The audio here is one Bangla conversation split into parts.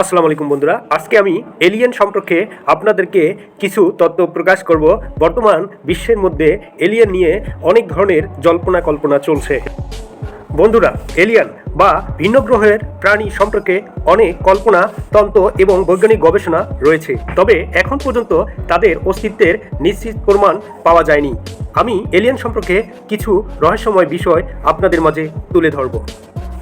আসসালামু আলাইকুম বন্ধুরা। আজকে আমি এলিয়েন সম্পর্কে আপনাদেরকে কিছু তথ্য প্রকাশ করব। বর্তমান বিশ্বের মধ্যে এলিয়েন নিয়ে অনেক ধরনের জল্পনা কল্পনা চলছে। বন্ধুরা এলিয়ান বা ভিন্ন গ্রহের প্রাণী সম্পর্কে অনেক কল্পনা, তন্ত্র এবং বৈজ্ঞানিক গবেষণা রয়েছে। তবে এখন পর্যন্ত তাদের অস্তিত্বের নিশ্চিত প্রমাণ পাওয়া যায়নি। আমি এলিয়েন সম্পর্কে কিছু রহস্যময় বিষয় আপনাদের মাঝে তুলে ধরব।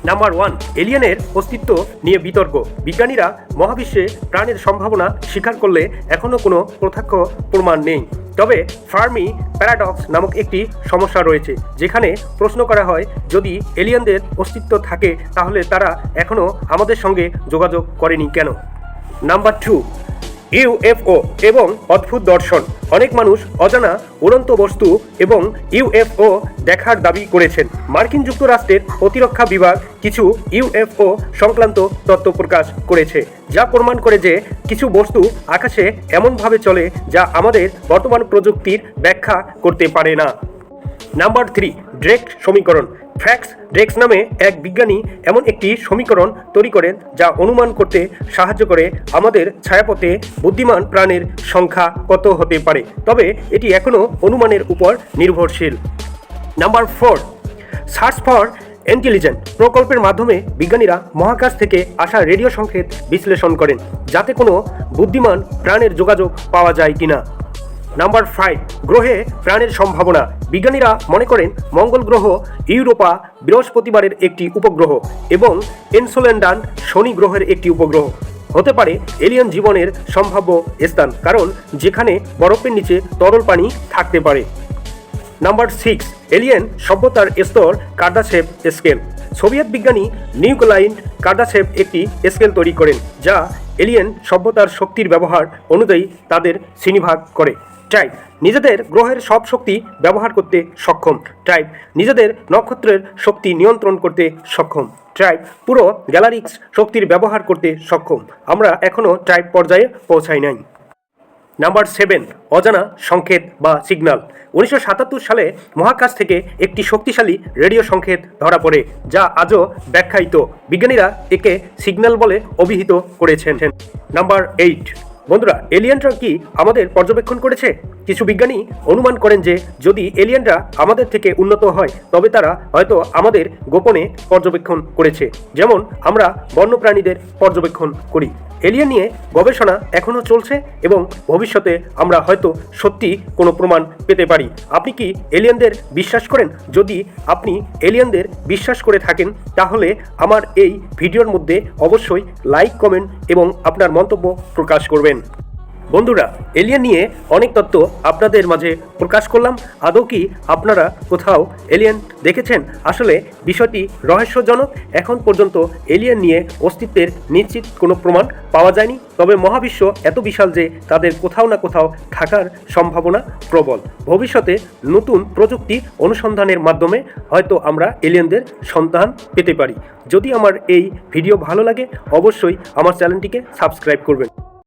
নাম্বার ওয়ান, এলিয়েনের অস্তিত্ব নিয়ে বিতর্ক। বিজ্ঞানীরা মহাবিশ্বে প্রাণের সম্ভাবনা স্বীকার করলে এখনও কোনো প্রত্যক্ষ প্রমাণ নেই। তবে ফার্মি প্যারাডক্স নামক একটি সমস্যা রয়েছে, যেখানে প্রশ্ন করা হয়, যদি এলিয়েনদের অস্তিত্ব থাকে, তাহলে তারা এখনও আমাদের সঙ্গে যোগাযোগ করেনি কেন? নাম্বার টু ইউএফও এবং অদ্ভুত দর্শন। অনেক মানুষ অজানা, উড়ন্ত বস্তু এবং ইউএফও দেখার দাবি করেছেন। মার্কিন যুক্তরাষ্ট্রের প্রতিরক্ষা বিভাগ কিছু ইউএফও সংক্রান্ত তথ্য প্রকাশ করেছে, যা প্রমাণ করে যে কিছু বস্তু আকাশে এমনভাবে চলে যা আমাদের বর্তমান প্রযুক্তির ব্যাখ্যা করতে পারে না। নাম্বার থ্রি, ড্রেক সমীকরণ। ফ্র্যাক্স ড্রেক্স নামে এক বিজ্ঞানী এমন একটি সমীকরণ তৈরি করেন যা অনুমান করতে সাহায্য করে আমাদের ছায়াপথে বুদ্ধিমান প্রাণের সংখ্যা কত হতে পারে। তবে এটি এখনও অনুমানের উপর নির্ভরশীল। Number four, search for intelligent প্রকল্পের মাধ্যমে বিজ্ঞানীরা মহাকাশ থেকে আসা রেডিও সংকেত বিশ্লেষণ করেন, যাতে কোনো বুদ্ধিমান প্রাণের যোগাযোগ পাওয়া যায় কিনা। নাম্বার ফাইভ, গ্রহে প্রাণের সম্ভাবনা। বিজ্ঞানীরা মনে করেন মঙ্গল গ্রহ ইউরোপা বৃহস্পতিবারের একটি উপগ্রহ এবং এনসোলেন্ডান শনি গ্রহের একটি উপগ্রহ। হতে পারে এলিয়ান জীবনের সম্ভাব্য স্থান, কারণ যেখানে বরফের নিচে তরল পানি থাকতে পারে। নাম্বার সিক্স, এলিয়েন সভ্যতার স্তর কার্ডাসেপ স্কেল। সোভিয়েত বিজ্ঞানী নিউক্লাইন কার্ডাসেপ একটি স্কেল তৈরি করেন, যা এলিয়েন সভ্যতার শক্তির ব্যবহার অনুযায়ী তাদের শ্রেণীভাগ করে। ট্রাইব নিজেদের গ্রহের সব শক্তি ব্যবহার করতে সক্ষম। ট্রাইব নিজেদের নক্ষত্রের শক্তি নিয়ন্ত্রণ করতে সক্ষম। ট্রাইব পুরো গ্যালারিক্স শক্তির ব্যবহার করতে সক্ষম। আমরা এখনও ট্রাইব পর্যায়ে পৌঁছাই নাই। নাম্বার সেভেন অজানা সংকেত বা সিগন্যাল উনিশশো সালে মহাকাশ থেকে একটি শক্তিশালী রেডিও সংকেত ধরা পড়ে, যা আজও ব্যাখ্যায়িত। বিজ্ঞানীরা একে সিগন্যাল বলে অভিহিত করেছেন। নাম্বার এইট বন্ধুরা এলিয়েনরা কি আমাদের পর্যবেক্ষণ করেছে? কিছু বিজ্ঞানী অনুমান করেন যে যদি এলিয়েনরা আমাদের থেকে উন্নত হয়, তবে তারা হয়তো আমাদের গোপনে পর্যবেক্ষণ করেছে। যেমন আমরা বন্যপ্রাণীদের পর্যবেক্ষণ করি। এলিয়েন নিয়ে গবেষণা এখনও চলছে এবং ভবিষ্যতে আমরা হয়তো সত্যি কোনো প্রমাণ পেতে পারি। আপনি কি এলিয়েনদের বিশ্বাস করেন? যদি আপনি এলিয়েনদের বিশ্বাস করে থাকেন, তাহলে আমার এই ভিডিওর মধ্যে অবশ্যই লাইক, কমেন্ট এবং আপনার মন্তব্য প্রকাশ করবেন। বন্ধুরা, এলিয়েন নিয়ে অনেক তথ্য আপনাদের মাঝে প্রকাশ করলাম। আদৌ কি আপনারা কোথাও এলিয়েন দেখেছেন? আসলে বিষয়টি রহস্যজনক। এখন পর্যন্ত এলিয়েন নিয়ে অস্তিত্বের নিশ্চিত কোনো প্রমাণ পাওয়া যায়নি। তবে মহাবিশ্ব এত বিশাল যে তাদের কোথাও না কোথাও থাকার সম্ভাবনা প্রবল। ভবিষ্যতে নতুন প্রযুক্তি অনুসন্ধানের মাধ্যমে হয়তো আমরা এলিয়েনদের সন্ধান পেতে পারি। যদি আমার এই ভিডিও ভালো লাগে, অবশ্যই আমার চ্যানেলটিকে সাবস্ক্রাইব করবেন।